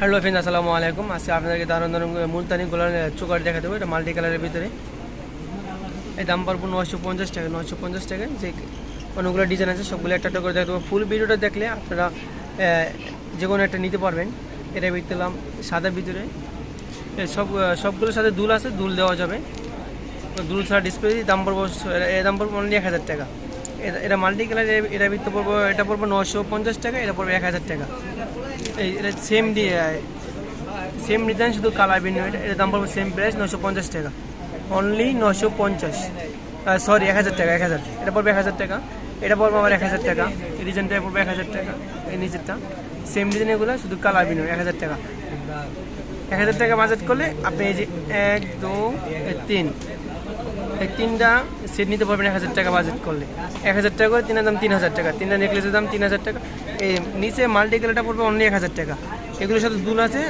Hello friend আসসালামু আলাইকুম। আজকে আপনাদেরকে দারুণ দারুণ মুলতানি গোলার চোকার দেখা দেবো। এটা মাল্টি কালারের ভিতরে। এই দাম পড়ব নশো পঞ্চাশ টাকা নশো পঞ্চাশ টাকা। যে অনেকগুলো ডিজাইন আছে, সবগুলো একটা একটা করে দেখা দেবো ফুল ভিডিওটা দেখলে আপনারা যে কোনো একটা নিতে পারবেন। এটা বিকতেলাম সাদার ভিতরে। সব সবগুলোর সাথে দুল আছে, দুল দেওয়া যাবে। দুল ছাড়া ডিসপ্লে দাম পড়ব এর দাম পড়ব অনলি এক হাজার টাকা। এটা- মাল্টি কালার এটা বিকতে পড়ব এটা পড়ব নশো পঞ্চাশ টাকা, এটা পড়ব এক হাজার টাকা। এই এটা সেম সেম ডিজাইন শুধু কালার ভিন্ন। এটা এটার দাম পড়ব সেম প্রাইস নশো পঞ্চাশ টাকা। অনলি নশো পঞ্চাশ। সরি এক হাজার টাকা, এক হাজার। এটা পড়বে এক হাজার টাকা। এটা পড়বে আমার এক হাজার টাকা। এই ডিজাইনটা পড়বে এক হাজার টাকা। এই নিচেরটা সেম ডিজাইন এগুলো, শুধু কালার ভিন্ন, এক হাজার টাকা। এক হাজার টাকা বাজেট করলে আপনি এই যে এক, দু তিন। এই তিনটা সেট নিতে পারবেন এক হাজার টাকা বাজেট করলে। এক হাজার টাকা করে তিনের দাম তিন হাজার টাকা। তিনটা নেকলেসের দাম তিন হাজার টাকা। এই নিচে মাল্টি কালারটা পড়বে অনলি এক হাজার টাকা। এগুলোর সাথে দুল আছে।